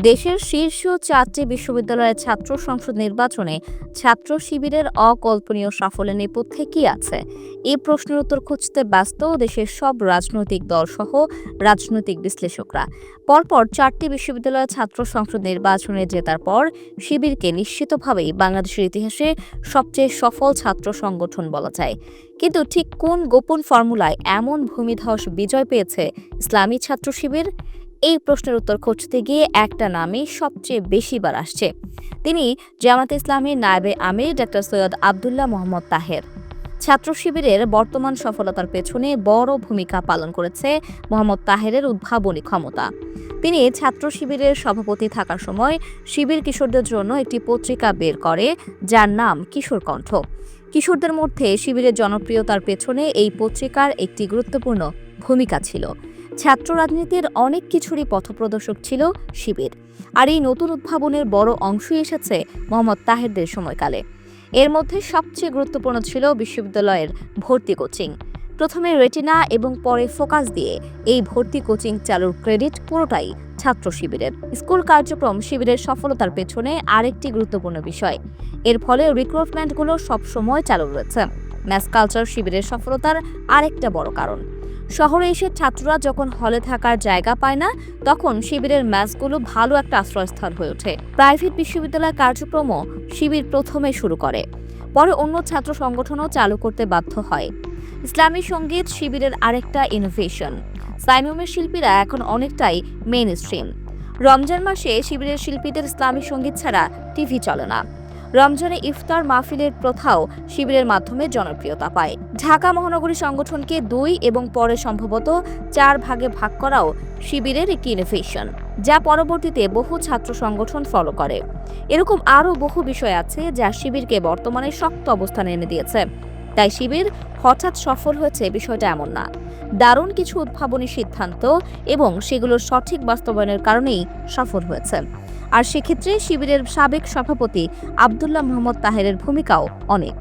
দেশের শীর্ষ চারটি বিশ্ববিদ্যালয়ের ছাত্র সংসদ নির্বাচনে ছাত্র শিবিরের অকল্পনীয় সাফল্যের নেপথ্যে কি আছে? এই প্রশ্নের উত্তর খুঁজতে ব্যস্ত দেশের সব রাজনৈতিক দল সহ রাজনৈতিক বিশ্লেষকরা। পরপর চারটি বিশ্ববিদ্যালয়ের ছাত্র সংসদ নির্বাচনে জেতার পর শিবিরকে নিশ্চিতভাবেই বাংলাদেশের ইতিহাসে সবচেয়ে সফল ছাত্র সংগঠন বলা যায়। কিন্তু ঠিক কোন গোপন ফর্মুলায় এমন ভূমিধস বিজয় পেয়েছে ইসলামী ছাত্র শিবির? এই প্রশ্নের উত্তর খুঁজতে গিয়ে একটা নামই সবচেয়ে বেশিবার আসছে। তিনি জামাতে ইসলামীর নায়েবে আমির, ডাক্তার সৈয়দ আবদুল্লাহ মোহাম্মদ তাহের। ছাত্র শিবিরের বর্তমান সফলতার পেছনে বড় ভূমিকা পালন করেছে মোহাম্মদ তাহেরের উদ্ভাবনী ক্ষমতা। তিনি ছাত্র শিবিরের সভাপতি থাকার সময় শিবির কিশোরদের জন্য একটি পত্রিকা বের করে, যার নাম কিশোর কণ্ঠ। কিশোরদের মধ্যে শিবিরের জনপ্রিয়তার পেছনে এই পত্রিকার একটি গুরুত্বপূর্ণ ভূমিকা ছিল। ছাত্র রাজনীতির অনেক কিছুরই পথপ্রদর্শক ছিল শিবির। আর এই নতুন উদ্ভাবনের বড় অংশই এসেছে মোহাম্মদ তাহেরদের সময়কালে। এর মধ্যে সবচেয়ে গুরুত্বপূর্ণ ছিল বিশ্ববিদ্যালয়ের ভর্তি কোচিং। প্রথমে রেটিনা এবং পরে ফোকাস দিয়ে এই ভর্তি কোচিং চালুর ক্রেডিট পুরোটাই ছাত্র শিবিরের। স্কুল কার্যক্রম শিবিরের সফলতার পেছনে আরেকটি গুরুত্বপূর্ণ বিষয়। এর ফলে রিক্রুটমেন্টগুলো সবসময় চালু রয়েছে। ম্যাথ কালচার শিবিরের সফলতার আরেকটা বড় কারণ। শহরে এসে ছাত্ররা যখন হলে থাকার জায়গা পায় না, তখন শিবিরের ম্যাচগুলো ভালো একটা আশ্রয়স্থল হয়ে ওঠে। প্রাইভেট বিশ্ববিদ্যালয় কার্যক্রমও শিবির প্রথমে শুরু করে। পরে অন্য ছাত্র সংগঠনও চালু করতে বাধ্য হয়। ইসলামী সংগীত শিবিরের আরেকটা ইনোভেশন সাইমুমের শিল্পীরা এখন অনেকটাই মেইন স্ট্রিম রমজান মাসে শিবিরের শিল্পীদের ইসলামী সংগীত ছাড়া টিভি চলে না। রমজানে ইফতার মাহফিলের প্রথাও শিবিরের মাধ্যমে জনপ্রিয়তা পায়। ঢাকা মহানগরী সংগঠনকে দুই এবং পরে সম্ভবত চার ভাগে ভাগ করাও শিবিরের একটি ইনোভেশন যা পরবর্তীতে বহু ছাত্র সংগঠন ফলো করে। এরকম আরও বহু বিষয় আছে যা শিবিরকে বর্তমানে শক্ত অবস্থানে এনে দিয়েছে। তাই শিবির হঠাৎ সফল হয়েছে বিষয়টা এমন না। দারুণ কিছু উদ্ভাবনী সিদ্ধান্ত এবং সেগুলোর সঠিক বাস্তবায়নের কারণেই সফল হয়েছে। আর সেক্ষেত্রে শিবিরের সাবেক সভাপতি আবদুল্লাহ মোহাম্মদ তাহেরের ভূমিকাও অনেক।